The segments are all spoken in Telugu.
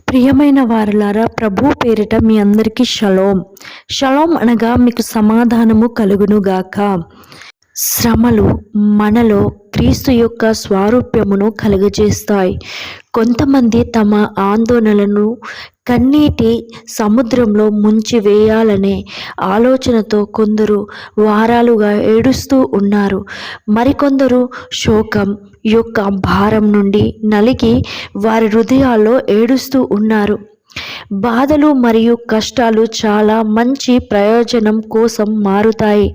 ప్రియమైన వారలారా ప్రభు పేరిట మీ అందరికీ షలోం. షలోం అనగా మీకు సమాధానము కలుగునుగాక. శ్రమలు మనలో క్రీస్తు యొక్క స్వారూప్యమును కలుగజేస్తాయి. కొంతమంది తమ ఆందోళనలను కన్నీటి సముద్రంలో ముంచి వేయాలనే ఆలోచనతో కొందరు వారాలుగా ఏడుస్తూ ఉన్నారు. మరికొందరు శోకం యొక్క భారం నుండి నలిగి వారి హృదయాల్లో ఏడుస్తూ ఉన్నారు. బాధలు మరియు కష్టాలు చాలా మంచి ప్రయోజనం కోసం మారుతాయి.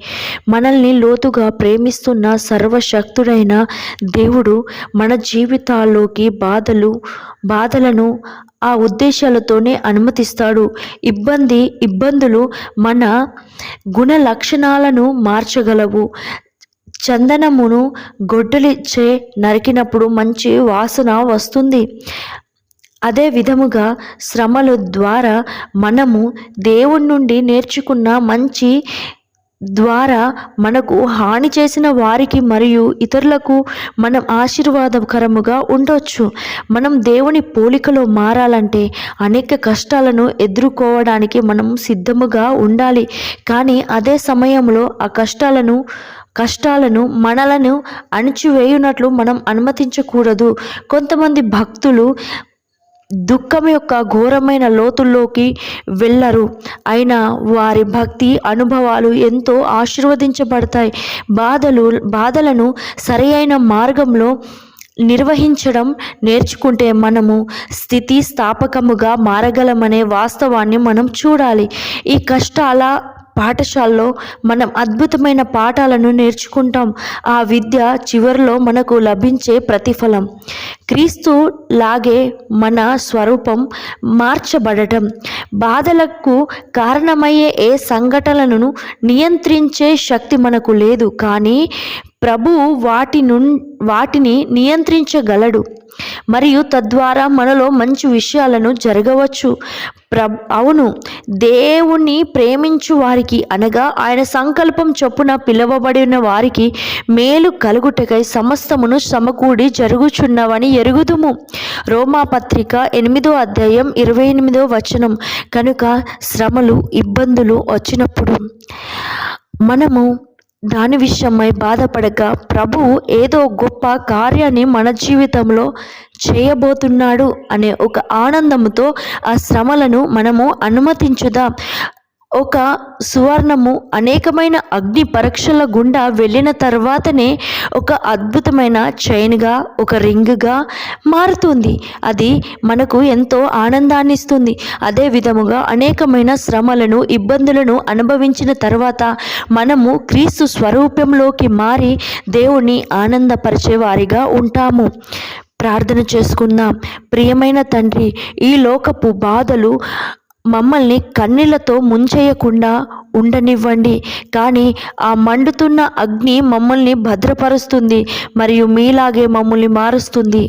మనల్ని లోతుగా ప్రేమిస్తున్న సర్వశక్తుడైన దేవుడు మన జీవితాల్లోకి బాధలు బాధలను ఆ ఉద్దేశాలతోనే అనుమతిస్తాడు. ఇబ్బంది ఇబ్బందులు మన గుణ లక్షణాలను మార్చగలవు. చందనమును గొడ్డలిచ్చే నరికినప్పుడు మంచి వాసన వస్తుంది. అదే విధముగా శ్రమల ద్వారా మనము దేవుడి నుండి నేర్చుకున్న మంచి ద్వారా మనకు హాని చేసిన వారికి మరియు ఇతరులకు మనం ఆశీర్వాదకరముగా ఉండొచ్చు. మనం దేవుని పోలికలో మారాలంటే అనేక కష్టాలను ఎదుర్కోవడానికి మనం సిద్ధముగా ఉండాలి. కానీ అదే సమయంలో ఆ కష్టాలను కష్టాలను మనలను అణిచివేయునట్లు మనం అనుమతించకూడదు. కొంతమంది భక్తులు దుఃఖం యొక్క ఘోరమైన లోతుల్లోకి వెళ్ళరు. అయినా వారి భక్తి అనుభవాలు ఎంతో ఆశీర్వదించబడతాయి. బాధలు బాధలను సరైన మార్గంలో నిర్వహించడం నేర్చుకుంటే మనము స్థితి స్థాపకముగా మారగలమనే వాస్తవాన్ని మనం చూడాలి. ఈ కష్టాల పాఠశాలలో మనం అద్భుతమైన పాఠాలను నేర్చుకుంటాం. ఆ విద్య చివరిలో మనకు లభించే ప్రతిఫలం. క్రీస్తు లాగే మన స్వరూపం మార్చబడటం. బాధలకు కారణమయ్యే ఏ సంఘటనలను నియంత్రించే శక్తి మనకు లేదు. కానీ ప్రభు వాటి ను వాటిని నియంత్రించగలడు. మరియు తద్వారా మనలో మంచి విషయాలను జరగవచ్చు. ప్ర అవును దేవుణ్ణి ప్రేమించు వారికి అనగా ఆయన సంకల్పం చొప్పున పిలువబడిన వారికి మేలు కలుగుటకై సమస్తమును సమకూడి జరుగుచున్నవని ఎరుగుదుము. రోమాపత్రిక ఎనిమిదో అధ్యాయం ఇరవై ఎనిమిదో వచనం. కనుక శ్రమలు ఇబ్బందులు వచ్చినప్పుడు మనము దాని విషయమై బాధపడక ప్రభువు ఏదో గొప్ప కార్యాన్ని మన జీవితంలో చేయబోతున్నాడు అనే ఒక ఆనందంతో ఆ శ్రమలను మనము అనుమతించుదాం. ఒక సువర్ణము అనేకమైన అగ్ని పరీక్షల గుండా వెళ్ళిన తర్వాతనే ఒక అద్భుతమైన చైన్గా ఒక రింగ్గా మారుతుంది. అది మనకు ఎంతో ఆనందాన్ని ఇస్తుంది. అదే విధముగా అనేకమైన శ్రమలను ఇబ్బందులను అనుభవించిన తర్వాత మనము క్రీస్తు స్వరూపంలోకి మారి దేవుని ఆనందపరిచే వారిగా ఉంటాము. ప్రార్థన చేసుకుందాం. ప్రియమైన తండ్రి ఈ లోకపు బాధలు మమ్మల్ని కన్నీళ్ళతో ముంచేయకుండా ఉండనివ్వండి. కానీ ఆ మండుతున్న అగ్ని మమ్మల్ని భద్రపరుస్తుంది మరియు మీలాగే మమ్మల్ని మారుస్తుంది.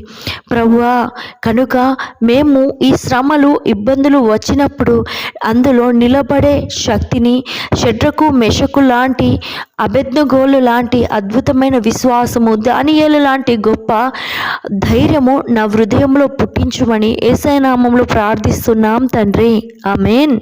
ప్రభువా కనుక మేము ఈ శ్రమలు ఇబ్బందులు వచ్చినప్పుడు అందులో నిలబడే శక్తిని షడ్రకు మెషకు లాంటి అభెజ్ఞగోలు లాంటి అద్భుతమైన విశ్వాసము దానియేలు లాంటి గొప్ప ధైర్యము నా హృదయంలో పుట్టించుమని ఏసైనామంలో ప్రార్థిస్తున్నాం తండ్రి. ఆమెన్.